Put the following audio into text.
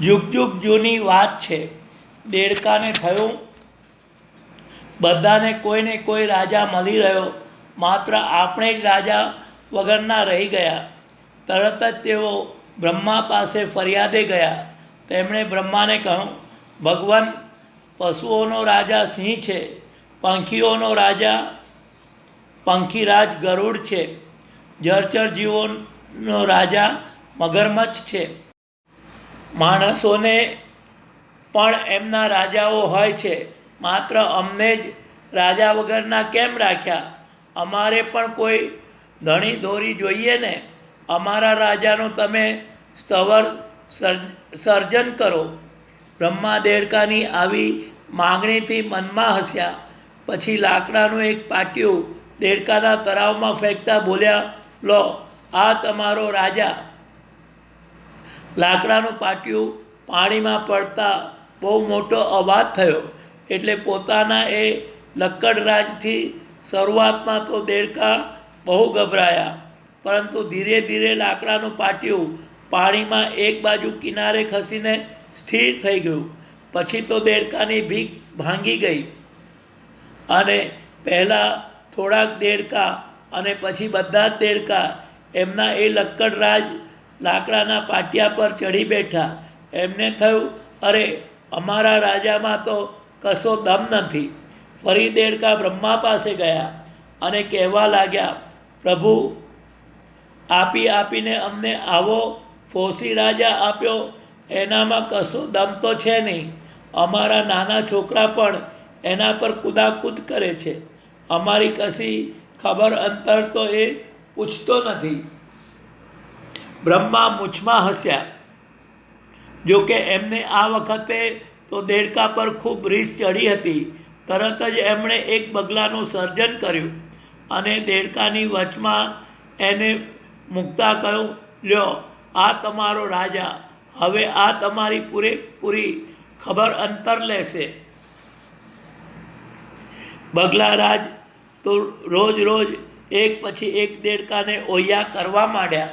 જુગ જુગ જૂની વાત છે. દેડકાને થયું, બધાને કોઈને કોઈ રાજા મળી રહ્યો. માત્ર આપણે જ રાજા વગરના રહી ગયા. તરત જ તેઓ બ્રહ્મા પાસે ફરિયાદે ગયા. તેમણે બ્રહ્માને કહ્યું, ભગવાન, પશુઓનો રાજા સિંહ છે. પંખીઓનો રાજા, પંખીરાજ ગરુડ છે. જળચર જીવોનો રાજા મગરમચ્છ છે. માણસોને પણ એમના રાજાઓ હોય છે. માત્ર અમને જ રાજા વગરના કેમ રાખ્યા? અમારે પણ કોઈ ધણી ધોરી જોઈએ ને? અમારા રાજાનું તમે સ્તવર સર્જ- સર્જન કરો. બ્રહ્મા દેડકાની આવી માગણીથી મનમાં હસ્યા. પછી લાકડાનું એક પાટિયું દેડકાના તળાવમાં ફેંકતા બોલ્યા, લો, આ તમારો રાજા લાકડાનું પાટિયું પાણીમાં પડતા બહુ મોટો અવાજ થયો. એટલે પોતાના એ લક્કડરાજથી શરૂઆતમાં તો દેડકા બહુ ગભરાયા. પરંતુ ધીરે ધીરે લાકડાનું પાટિયું પાણીમાં એક બાજુ કિનારે ખસીને સ્થિર થઈ ગયું. પછી તો દેડકાની ભીખ ભાંગી ગઈ. અને પહેલાં થોડાક દેડકા અને પછી બધા જ દેડકા એમના એ લક્કડરાજ લાકડાના પાટિયા પર ચડી બેઠા. એમને થયું, અરે, અમારા રાજામાં તો કશો દમ નથી. ફરી દેડકા બ્રહ્મા પાસે ગયા અને કહેવા લાગ્યા, પ્રભુ, આપી આપીને અમને આવો ફોસી રાજા આપ્યો. એનામાં કશો દમ તો છે નહીં. અમારા નાના છોકરા પણ એના પર કુદાકૂદ કરે છે. અમારી કશી ખબર અંતર તો એ પૂછતો નથી. બ્રહ્મા મૂછમાં હસ્યા. જો કે એમને આ વખતે તો દેડકા પર ખૂબ રીસ ચડી હતી. તરત જ એમણે એક બગલાનું સર્જન કર્યું અને દેડકાની વચમાં એને મૂકતા કહ્યું, લ્યો, આ તમારો રાજા. હવે આ તમારી પૂરેપૂરી ખબર અંતર લેશે. બગલારાજ તો રોજ રોજ એક પછી એક દેડકાને ઓયા કરવા માંડ્યા.